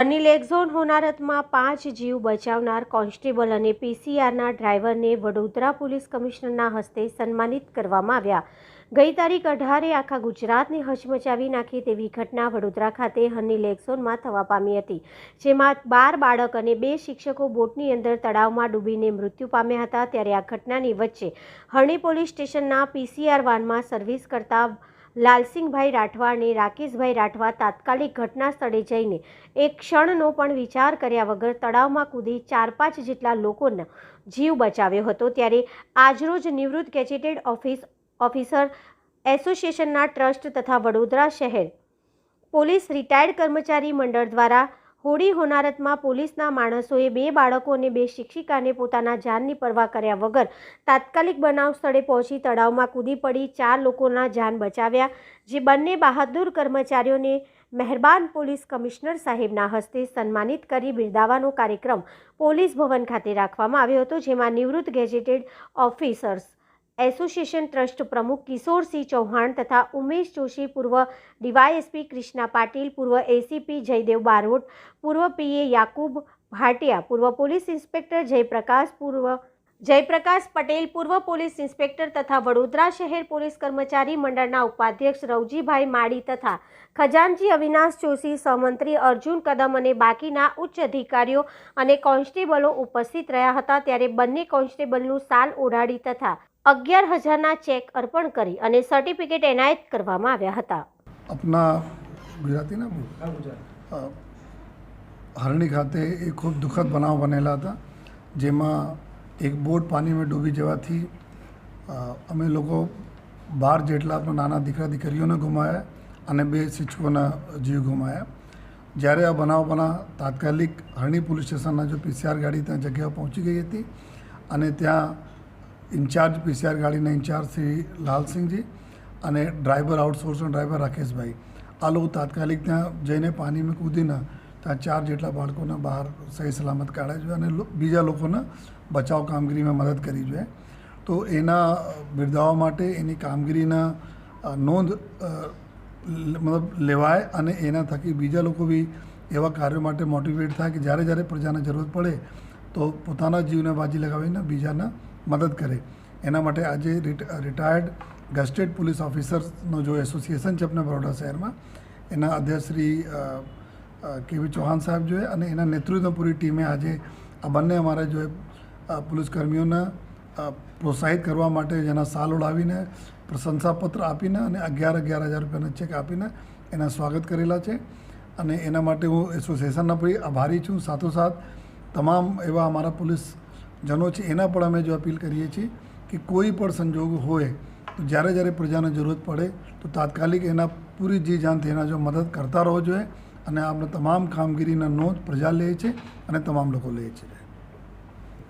Anil exon હોનારતમાં પાંચ જીવ બચાવનાર constable અને પીસીઆરના ડ્રાઈવરને વડોદરા પોલીસ કમિશનરના હસ્તે સન્માનિત કરવામાં આવ્યા. ગઈ તારીખ અઢારે આખા ગુજરાતને હચમચાવી નાખી તેવી ઘટના વડોદરા ખાતે હની લેકઝોનમાં થવા પામી હતી, જેમાં બાર બાળક અને બે શિક્ષકો બોટની અંદર તળાવમાં ડૂબીને મૃત્યુ પામ્યા હતા. ત્યારે આ ઘટનાની વચ્ચે હરણી પોલીસ સ્ટેશનના પીસીઆર વાનમાં સર્વિસ કરતા લાલસિંહભાઈ રાઠવા અને રાકેશભાઈ રાઠવા તાત્કાલિક ઘટના સ્થળે જઈને એક ક્ષણનો પણ વિચાર કર્યા વગર તળાવમાં કૂદી ચાર પાંચ જેટલા લોકોનો જીવ બચાવ્યો હતો. ત્યારે આજરોજ નિવૃત્ત ગેજેટેડ ઓફિસ, ઓફિસર એસોસિએશનના ટ્રસ્ટ તથા વડોદરા શહેર પોલીસ રિટાયર્ડ કર્મચારી મંડળ દ્વારા હોળી હોનારતમાં પોલીસના માણસોએ બે બાળકો અને બે શિક્ષિકાને પોતાના જાનની પરવા કર્યા વગર તાત્કાલિક બનાવ સ્થળે પહોંચી તળાવમાં કૂદી પડી ચાર લોકોના જાન બચાવ્યા, જે બંને બહાદુર કર્મચારીઓને મહેરબાન પોલીસ કમિશનર સાહેબના હસ્તે સન્માનિત કરી બિરદાવાનો કાર્યક્રમ પોલીસ ભવન ખાતે રાખવામાં આવ્યો હતો, જેમાં નિવૃત્ત ગેજેટેડ ઓફિસર્સ એસોસિએશન ટ્રસ્ટ પ્રમુખ કિશોરસિંહ ચૌહાણ તથા ઉમેશ જોશી પૂર્વ ડીવાયએસપી કૃષ્ણા પાટીલ, પૂર્વ એસીપી જયદેવ બારોટ, પૂર્વ પીએ યાકુબ ભાટિયા, પૂર્વ પોલીસ ઇન્સ્પેક્ટર જયપ્રકાશ, પૂર્વ જયપ્રકાશ પટેલ, પૂર્વ પોલીસ ઇન્સ્પેક્ટર તથા વડોદરા શહેર પોલીસ કર્મચારી મંડળના ઉપાધ્યક્ષ રવજીભાઈ માળી તથા ખજાનજી અવિનાશ જોશી, સહમંત્રી અર્જુન કદમ અને બાકીના ઉચ્ચ અધિકારીઓ અને કોન્સ્ટેબલો ઉપસ્થિત રહ્યા હતા. ત્યારે બંને કોન્સ્ટેબલનું સાલ ઓઢાડી તથા અગિયાર હજારના ચેક અર્પણ કરી અને સર્ટિફિકેટ એનાયત કરવામાં આવ્યા હતા. આપના ગુજરાતી હરણી ખાતે એ ખૂબ દુઃખદ બનાવ બનેલા હતા જેમાં એક બોટ પાણીમાં ડૂબી જવાથી અમે લોકો બાર જેટલા આપણા નાના દીકરા દીકરીઓને ગુમાયા અને બે શિક્ષકોના જીવ ગુમાયા જ્યારે આ બનાવ બના તાત્કાલિક હરણી પોલીસ સ્ટેશનના જો પીસીઆર ગાડી ત્યાં જગ્યા પહોંચી ગઈ હતી અને ત્યાં ઇન્ચાર્જ પીસીઆર ગાડીના ઇન્ચાર્જ શ્રી લાલસિંહજી અને ડ્રાઈવર આઉટસોર્સના ડ્રાઈવર રાકેશભાઈ. આ લોકો તાત્કાલિક ત્યાં જઈને પાણીમાં કૂદીને ત્યાં ચાર જેટલા બાળકોને બહાર સહી સલામત કાઢ્યા છે અને બીજા લોકોને બચાવ કામગીરીમાં મદદ કરી છે. તો એના બિરદાવવા માટે એની કામગીરીના નોંધ મતલબ લેવાય અને એના થકી બીજા લોકો બી એવા કાર્યો માટે મોટિવેટ થાય કે જ્યારે જ્યારે પ્રજાને જરૂરત પડે તો પોતાના જીવને બાજી લગાવીને બીજાને મદદ કરે. એના માટે આજે રિટાયર્ડ ગસ્ટેડ પોલીસ ઓફિસર્સનો જો એસોસિએશન છે આપણા બરોડા શહેરમાં, એના અધ્યક્ષ શ્રી કેવી ચૌહાણ સાહેબ જોઈએ અને એના નેતૃત્વ પૂરી ટીમે આજે આ બંને અમારા જો પોલીસ કર્મીઓને પ્રોત્સાહિત કરવા માટે જેના સાલ ઉડાવીને પ્રશંસાપત્ર આપીને અને અગિયાર અગિયાર હજાર રૂપિયાના ચેક આપીને એના સ્વાગત કરેલા છે. અને એના માટે હું એસોસિએશનના પણ આભારી છું. સાથોસાથ તમામ એવા અમારા પોલીસ જનો છે, એના પણ અમે જો અપીલ કરીએ છીએ કે કોઈ પણ સંજોગ હોય તો જ્યારે જ્યારે પ્રજાને જરૂરત પડે તો તાત્કાલિક એના પૂરી જી જાનથી એના જો મદદ કરતા રહો જોઈએ અને આપણે તમામ કામગીરીના નોંધ પ્રજા લે છે અને તમામ લોકો લે છે.